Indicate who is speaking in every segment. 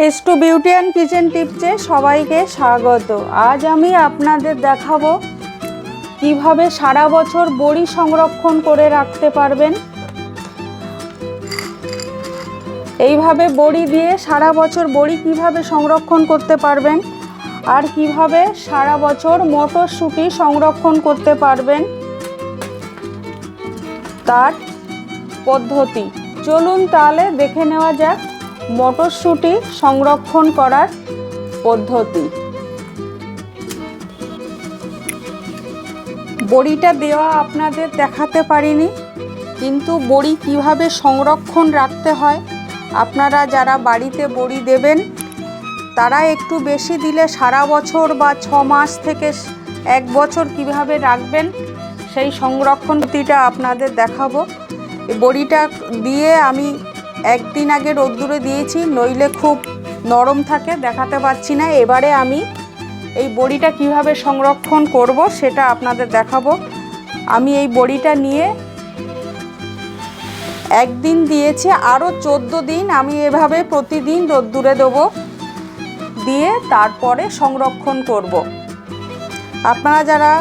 Speaker 1: S two beauty and kitchen টিপসে সবাইকে স্বাগত। আজ আমি আপনাদের দেখাবো কীভাবে সারা বছর বড়ি সংরক্ষণ করে রাখতে পারবেন। এইভাবে বড়ি দিয়ে সারা বছর বড়ি কীভাবে সংরক্ষণ করতে পারবেন আর কীভাবে সারা বছর মটরশুঁটি সংরক্ষণ করতে পারবেন। তার পদ্ধতি। চলুন তাহলে দেখে নেওয়া যাক মটরশুঁটি সংরক্ষণ করার পদ্ধতি। বড়িটা দেওয়া আপনাদের দেখাতে পারিনি, কিন্তু বড়ি কীভাবে সংরক্ষণ রাখতে হয়, আপনারা যারা বাড়িতে বড়ি দেবেন, তারা একটু বেশি দিলে সারা বছর বা ছ মাস থেকে এক বছর কীভাবে রাখবেন, সেই সংরক্ষণটিটা আপনাদের দেখাবো। বড়িটা দিয়ে আমি একদিন আগে রোদ্দুরে দিয়েছি, নইলে খুব নরম থাকে, দেখাতে পাচ্ছি না এবারে আমি এই বড়িটা কীভাবে সংরক্ষণ করব সেটা আপনাদের দেখাবো আমি এই বড়িটা নিয়ে একদিন দিয়েছি আরও চোদ্দ দিন আমি এভাবে প্রতিদিন রোদ্দুরে দেবো, দিয়ে তারপরে সংরক্ষণ করব। আপনারা যারা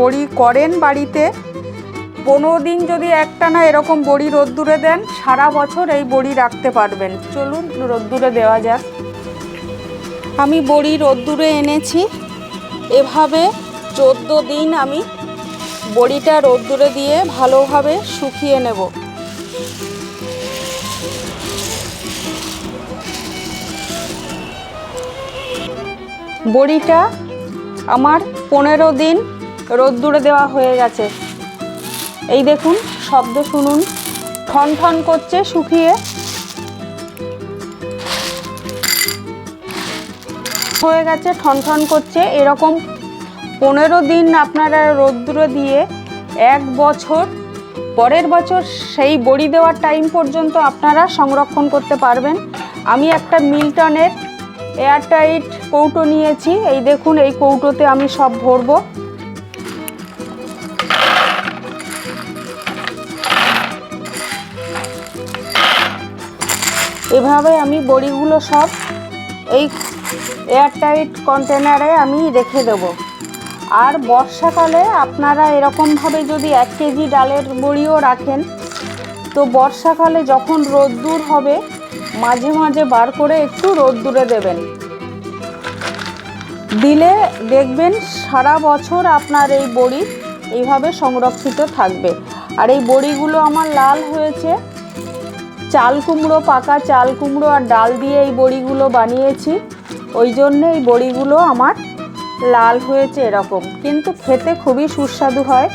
Speaker 1: বড়ি করেন বাড়িতে পনেরো দিন যদি একটা না এরকম বড়ি রোদ্দুরে দেন, সারা বছর এই বড়ি রাখতে পারবেন। চলুন, রোদ্দুরে দেওয়া যাক। আমি বড়ি রোদ্দুরে এনেছি। এভাবে চোদ্দ দিন আমি বড়িটা রোদ্দুরে দিয়ে ভালোভাবে শুকিয়ে নেব। বড়িটা আমার পনেরো দিন রোদ্দুরে দেওয়া হয়ে গেছে। এই দেখুন, শব্দ শুনুন। ঠন ঠন করছে, শুকিয়ে। হয়ে গেছে, ঠন ঠন করছে। এরকম পনেরো দিন আপনারা রোদ্দুরে দিয়ে এক বছর, পরের বছর সেই বড়ি দেওয়ার টাইম পর্যন্ত আপনারা সংরক্ষণ করতে পারবেন। আমি একটা মিল্টনের এয়ারটাইট কৌটো নিয়েছি। এই দেখুন, এই কৌটোতে আমি সব ভরবো। এভাবে আমি বড়িগুলো সব এই এয়ারটাইট কন্টেনারে আমি রেখে দেব। আর বর্ষাকালে আপনারা এরকমভাবে যদি এক কেজি ডালের বড়িও রাখেন, তো বর্ষাকালে যখন রোদ্দুর হবে, মাঝে মাঝে বার করে একটু রোদ্দুরে দেবেন। দিলে দেখবেন সারা বছর আপনার এই বড়ি এইভাবে সংরক্ষিত থাকবে। আর এই বড়িগুলো আমার লাল হয়েছে চাল কুমড়ো পাকা চাল কুমড়ো আর ডাল দিয়ে এই বড়িগুলো বানিয়েছি। ওই জন্যে এই বড়িগুলো আমার লাল হয়েছে এরকম। কিন্তু খেতে খুবই সুস্বাদু হয়।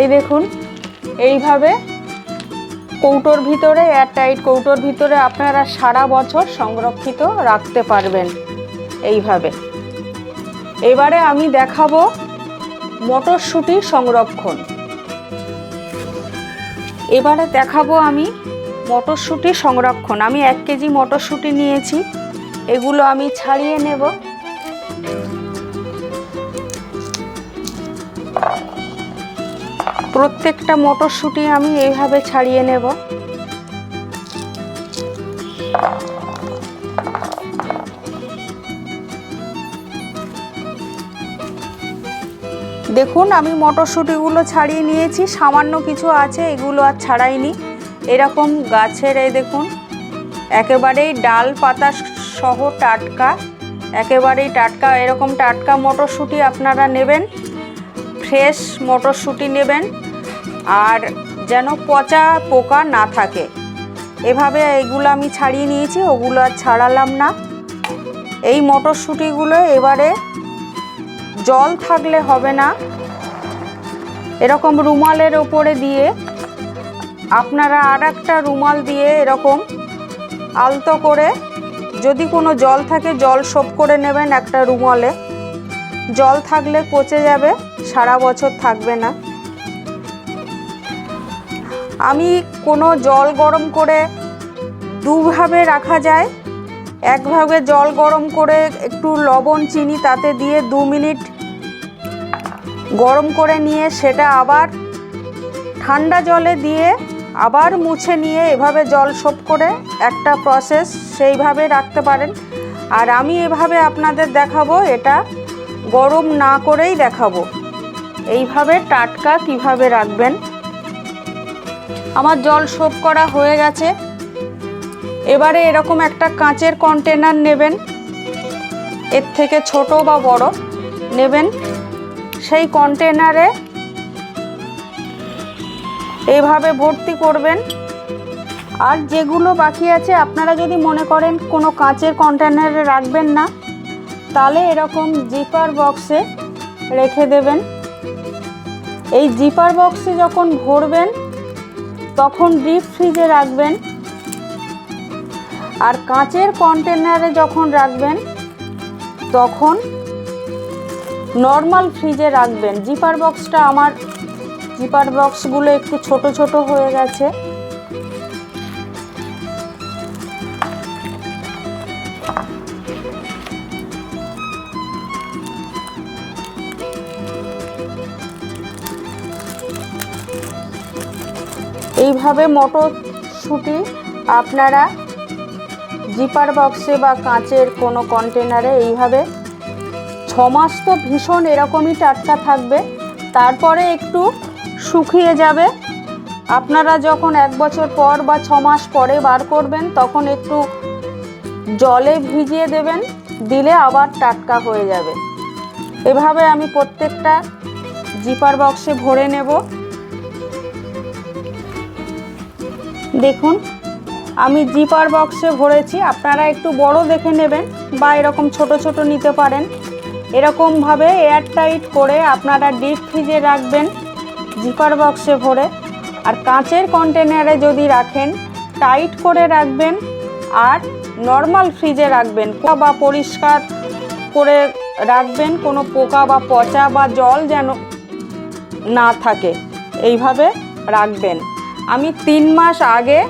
Speaker 1: এই দেখুন, এইভাবে কৌটোর ভিতরে, এয়ারটাইট কৌটোর ভিতরে আপনারা সারা বছর সংরক্ষিত রাখতে পারবেন এইভাবে। এবারে আমি দেখাবো মটরশুঁটি সংরক্ষণ। এবারে দেখাবো আমি মটরশুঁটি সংরক্ষণ। আমি এক কেজি মটরশুঁটি নিয়েছি। এগুলো আমি ছাড়িয়ে নেব। প্রত্যেকটা মটরশুঁটি আমি এইভাবে ছাড়িয়ে নেব। দেখুন, আমি মটরশুঁটিগুলো ছাড়িয়ে নিয়েছি, সামান্য কিছু আছে, এগুলো আর ছাড়াইনি। এরকম গাছের এই দেখুন, একেবারেই ডাল পাতা সহ টাটকা, একেবারেই টাটকা, এরকম টাটকা মটরশুঁটি আপনারা নেবেন, ফ্রেশ মটরশুঁটি নেবেন, আর যেন পচা পোকা না থাকে। এভাবে এগুলো আমি ছাড়িয়ে নিয়েছি, ওগুলো আর ছাড়ালাম না। এই মটরশুঁটিগুলো এবারে জল থাকলে হবে না। এরকম রুমালের ওপরে দিয়ে আপনারা আর একটা রুমাল দিয়ে এরকম আলতো করে যদি কোনো জল থাকে, জল সোপ করে নেবেন একটা রুমালে। জল থাকলে পচে যাবে, সারা বছর থাকবে না। আমি কোনো জল গরম করে দুভাবে রাখা যায়। একভাবে জল গরম করে একটু লবণ, চিনি তাতে দিয়ে দু মিনিট গরম করে নিয়ে সেটা আবার ঠান্ডা জলে দিয়ে আবার মুছে নিয়ে এভাবে জল সোপ করে একটা প্রসেস সেইভাবে রাখতে পারেন। আর আমি এভাবে আপনাদের দেখাবো, এটা গরম না করেই দেখাবো। এইভাবে টাটকা কীভাবে রাখবেন? আমার জল সোপ করা হয়ে গেছে। এবারে এরকম একটা কাঁচের কন্টেনার নেবেন। এর থেকে ছোট বা বড় নেবেন। সেই কন্টেনারে এইভাবে ভর্তি করবেন। আর যেগুলো বাকি আছে, আপনারা যদি মনে করেন কোনো কাঁচের কন্টেনারে রাখবেন না, তাহলে এরকম জিপার বক্সে রেখে দেবেন। এই জিপার বক্সে যখন ভরবেন, তখন ডিপ ফ্রিজে রাখবেন। আর কাঁচের কন্টেনারে যখন রাখবেন, তখন নর্মাল ফ্রিজে রাখবেন। জিপার বক্সটা আমার জিপার বক্সগুলো একটু ছোট ছোট হয়ে গেছে। এইভাবে মটরশুঁটি আপনারা জিপার বক্সে বা কাঁচের কোনো কন্টেনারে এইভাবে মাস তো ভীষণ এরকমই টাটকা থাকবে, তারপরে একটু শুকিয়ে যাবে। আপনারা যখন এক বছর পর বা ছ মাস পরে বার করবেন, তখন একটু জলে ভিজিয়ে দেবেন, দিলে আবার টাটকা হয়ে যাবে। এভাবে আমি প্রত্যেকটা জিপার বক্সে ভরে নেব। দেখুন, আমি জিপার বক্সে ভরেছি, আপনারা একটু বড় দেখে নেবেন বা এরকম ছোট ছোট নিতে পারেন। এরকমভাবে এয়ার টাইট করে আপনারা ডিপ ফ্রিজে রাখবেন, জিপার বক্সে ভরে। আর কাঁচের কন্টেনারে যদি রাখেন, টাইট করে রাখবেন আর নর্মাল ফ্রিজে রাখবেন। বা পরিষ্কার করে রাখবেন, কোনো পোকা বা পচা বা জল যেন না থাকে, এইভাবে রাখবেন। আমি তিন মাস আগে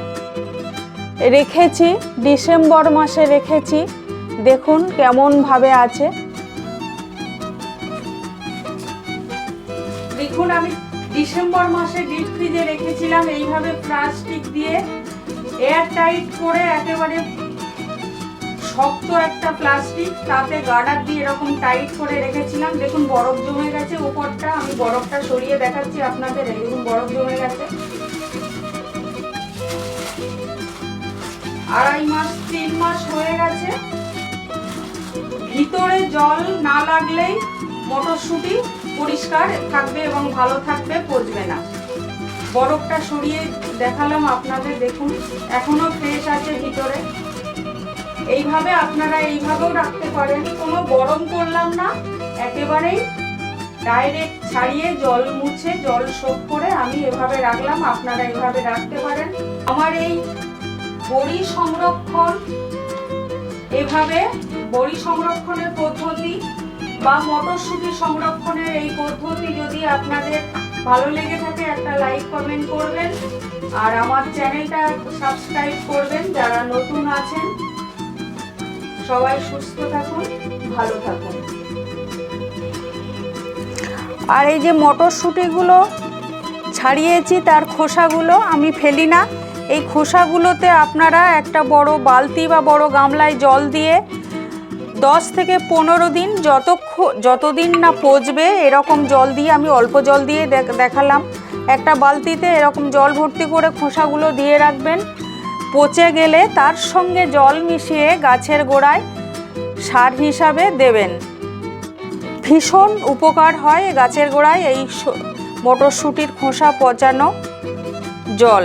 Speaker 1: রেখেছি, ডিসেম্বর মাসে রেখেছি। দেখুন কেমনভাবে আছে। দেখুন, আমি ডিসেম্বর মাসে ডিপ ফ্রিজে রেখেছিলাম, এইভাবে প্লাস্টিক দিয়ে এয়ার টাইট করে একেবারে শক্ত একটা প্লাস্টিক, তাতে গার্ডার দিয়ে এরকম টাইট করে রেখেছিলাম। দেখুন, বরফ জমে গেছে উপরটা, আমি বরফটা সরিয়ে দেখাচ্ছি আপনাদের দেখুন, বরফ জমে গেছে। আড়াই মাস, তিন মাস হয়ে গেছে। ভিতরে জল না লাগলেই মটরশুঁটি পরিষ্কার থাকবে এবং ভালো থাকবে, পচবে না। বরফটা সরিয়ে দেখালাম আপনাদের, দেখুন, এখনও ফ্রেশ আছে ভিতরে। এইভাবে আপনারা এইভাবেও রাখতে পারেন, কোনো গরম করলাম না। একেবারেই ডাইরেক্ট ছাড়িয়ে জল মুছে, জল শোক করে আমি এভাবে রাখলাম, আপনারা এভাবে রাখতে পারেন। আমার এই বড়ি সংরক্ষণ, এভাবে বড়ি সংরক্ষণের পদ্ধতি বা মটরশুঁটি সংরক্ষণের এই পদ্ধতি যদি আপনাদের ভালো লেগে থাকে, একটা লাইক কমেন্ট করবেন। আর আমার চ্যানেলটা সাবস্ক্রাইব করবেন যারা নতুন আছেন। সবাই সুস্থ থাকুন, ভালো থাকুন। আর এই যে মটরশুঁটিগুলো ছাড়িয়েছি, তার খোসাগুলো আমি ফেলি না। এই খোসাগুলোতে আপনারা একটা বড় বালতি বা বড় গামলায় জল দিয়ে দশ থেকে পনেরো দিন যত যতদিন না পচবে, এরকম জল দিয়ে, আমি অল্প জল দিয়ে দেখালাম। একটা বালতিতে এরকম জল ভর্তি করে খোসাগুলো দিয়ে রাখবেন। পচে গেলে তার সঙ্গে জল মিশিয়ে গাছের গোড়ায় সার হিসাবে দেবেন। ভীষণ উপকার হয় গাছের গোড়ায় এই মটরশুঁটির খোসা পচানো জল।